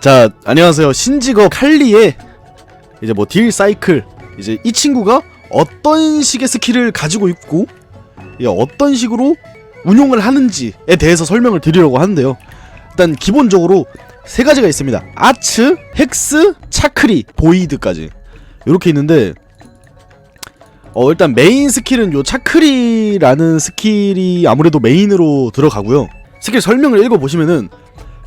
자 안녕하세요. 신직업 칼리의 이제 뭐 딜 사이클. 이제 이 친구가 어떤 식의 스킬을 가지고 있고 이게 어떤 식으로 운용을 하는지에 대해서 설명을 드리려고 하는데요. 일단 기본적으로 세 가지가 있습니다. 아츠, 헥스, 차크리, 보이드까지. 이렇게 있는데 어 일단 메인 스킬은 요 차크리라는 스킬이 아무래도 메인으로 들어가고요 스킬 설명을 읽어보시면은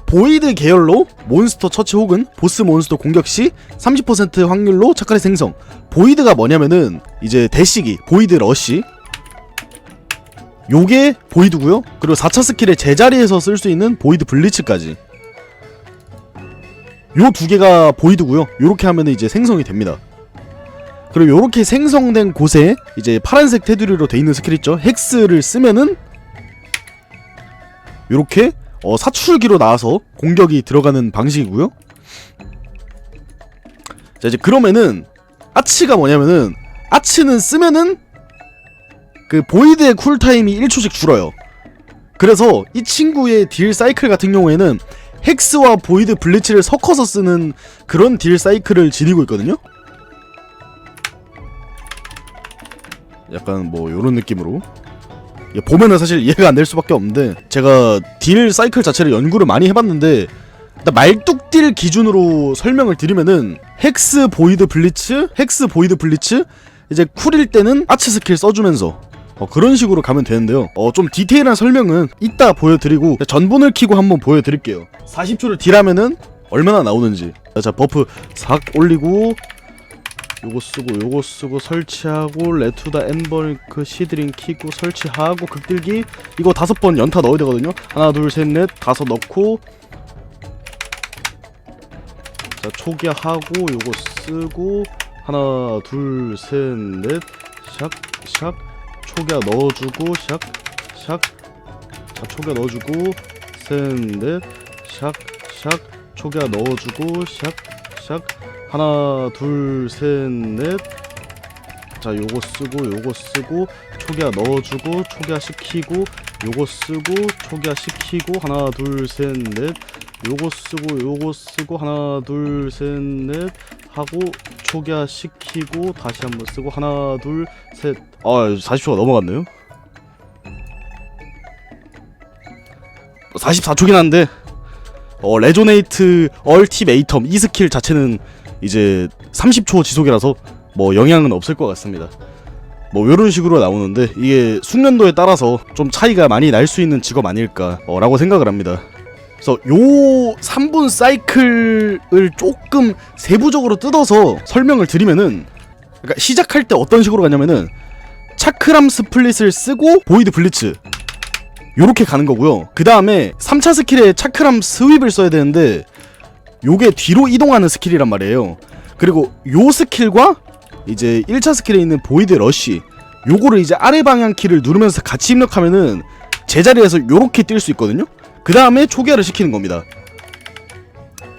보이드 계열로 몬스터 처치 혹은 보스 몬스터 공격 시 30% 확률로 차크리 생성. 보이드가 뭐냐면은 이제 대시기, 보이드 러시. 요게 보이드고요. 그리고 4차 스킬의 제자리에서 쓸 수 있는 보이드 블리츠까지. 요 두 개가 보이드고요. 요렇게 하면은 이제 생성이 됩니다. 그리고 요렇게 생성된 곳에 이제 파란색 테두리로 돼 있는 스킬 있죠. 헥스를 쓰면은 요렇게 어, 사출기로 나와서 공격이 들어가는 방식이고요. 자 이제 그러면은 아츠가 뭐냐면은 아츠는 쓰면은 그 보이드의 쿨타임이 1초씩 줄어요. 그래서 이 친구의 딜 사이클 같은 경우에는 헥스와 보이드 블리츠를 섞어서 쓰는 그런 딜 사이클을 지니고 있거든요. 약간 뭐 요런 느낌으로. 이게 보면은 사실 이해가 안 될 수밖에 없는데 제가 딜 사이클 자체를 연구를 많이 해봤는데 일단 말뚝딜 기준으로 설명을 드리면은 헥스 보이드 블리츠 헥스 보이드 블리츠 이제 쿨일 때는 아츠 스킬 써주면서 어, 그런 식으로 가면 되는데요. 어, 좀 디테일한 설명은 이따 보여드리고 전본을 키고 한번 보여드릴게요. 40초를 딜하면은 얼마나 나오는지. 자, 자 버프 싹 올리고 요거 쓰고 요거 쓰고 설치하고 레투다 엠버링크 시드링 키고 설치하고 극딜기. 이거 다섯 번 연타 넣어야 되거든요. 하나 둘 셋 넷 다섯 넣고. 자 초기화하고 요거 쓰고. 하나 둘 셋 넷. 샥샥. 초기화 넣어주고 샥샥. 자 초기화 넣어주고 셋넷. 샥샥. 초기화 넣어주고 샥샥 하나 둘셋넷. 자 요거 쓰고 요거 쓰고 초기화 넣어주고 초기화 시키고 요거 쓰고 초기화 시키고 하나 둘셋넷. 요거 쓰고 요거 쓰고 하나 둘 셋 넷. 하고 초기화 시키고 다시 한번 쓰고 하나 둘 셋 아 40초가 넘어갔네요. 44초긴 한데 어 레조네이트 얼티메이텀 이 스킬 자체는 이제 30초 지속이라서 뭐 영향은 없을 것 같습니다. 뭐 이런 식으로 나오는데 이게 숙련도에 따라서 좀 차이가 많이 날 수 있는 직업 아닐까라고 생각을 합니다. 그래서 요 3분 사이클을 조금 세부적으로 뜯어서 설명을 드리면은 그러니까 시작할 때 어떤 식으로 가냐면은 차크람 스플릿을 쓰고 보이드 블리츠 요렇게 가는 거고요. 그 다음에 3차 스킬에 차크람 스윕을 써야 되는데 요게 뒤로 이동하는 스킬이란 말이에요. 그리고 요 스킬과 이제 1차 스킬에 있는 보이드 러쉬 요거를 이제 아래 방향 키를 누르면서 같이 입력하면은 제자리에서 요렇게 뛸 수 있거든요. 그 다음에 초기화를 시키는 겁니다.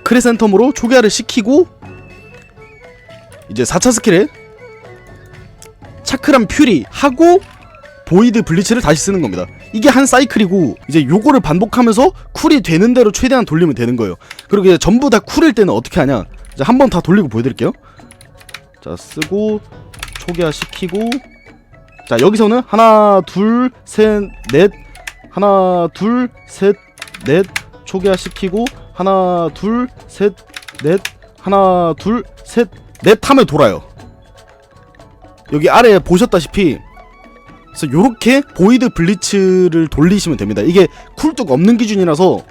크레센텀으로 초기화를 시키고 이제 4차 스킬에 차크람 퓨리 하고 보이드 블리츠를 다시 쓰는 겁니다. 이게 한 사이클이고 이제 요거를 반복하면서 쿨이 되는 대로 최대한 돌리면 되는 거예요. 그리고 이제 전부 다 쿨일 때는 어떻게 하냐? 이제 한 번 다 돌리고 보여드릴게요. 자 쓰고 초기화 시키고 자 여기서는 하나 둘 셋 넷 하나 둘 셋 넷 초기화 시키고 하나 둘 셋 넷 하나 둘 셋 넷 하면 돌아요. 여기 아래 보셨다시피 그래서 요렇게 보이드 블리츠를 돌리시면 됩니다. 이게 쿨뚝 없는 기준이라서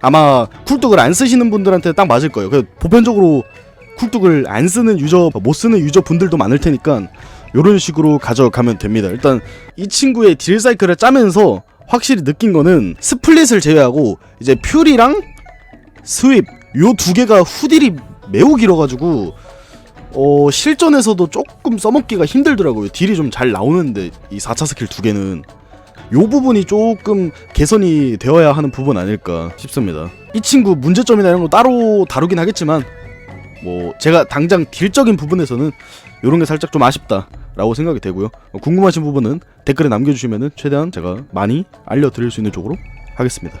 아마 쿨뚝을 안 쓰시는 분들한테 딱 맞을 거예요. 그 보편적으로 쿨뚝을 안 쓰는 유저, 못 쓰는 유저 분들도 많을 테니까 요런 식으로 가져가면 됩니다. 일단 이 친구의 딜 사이클을 짜면서 확실히 느낀 거는 스플릿을 제외하고 이제 퓨리랑 스윕 요 두 개가 후딜이 매우 길어가지고 어 실전에서도 조금 써먹기가 힘들더라고요. 딜이 좀 잘 나오는데 이 4차 스킬 두 개는 요 부분이 조금 개선이 되어야 하는 부분 아닐까 싶습니다. 이 친구 문제점이나 이런 거 따로 다루긴 하겠지만 뭐 제가 당장 딜적인 부분에서는 요런 게 살짝 좀 아쉽다 라고 생각이 되고요 어, 궁금하신 부분은 댓글에 남겨주시면 최대한 제가 많이 알려드릴 수 있는 쪽으로 하겠습니다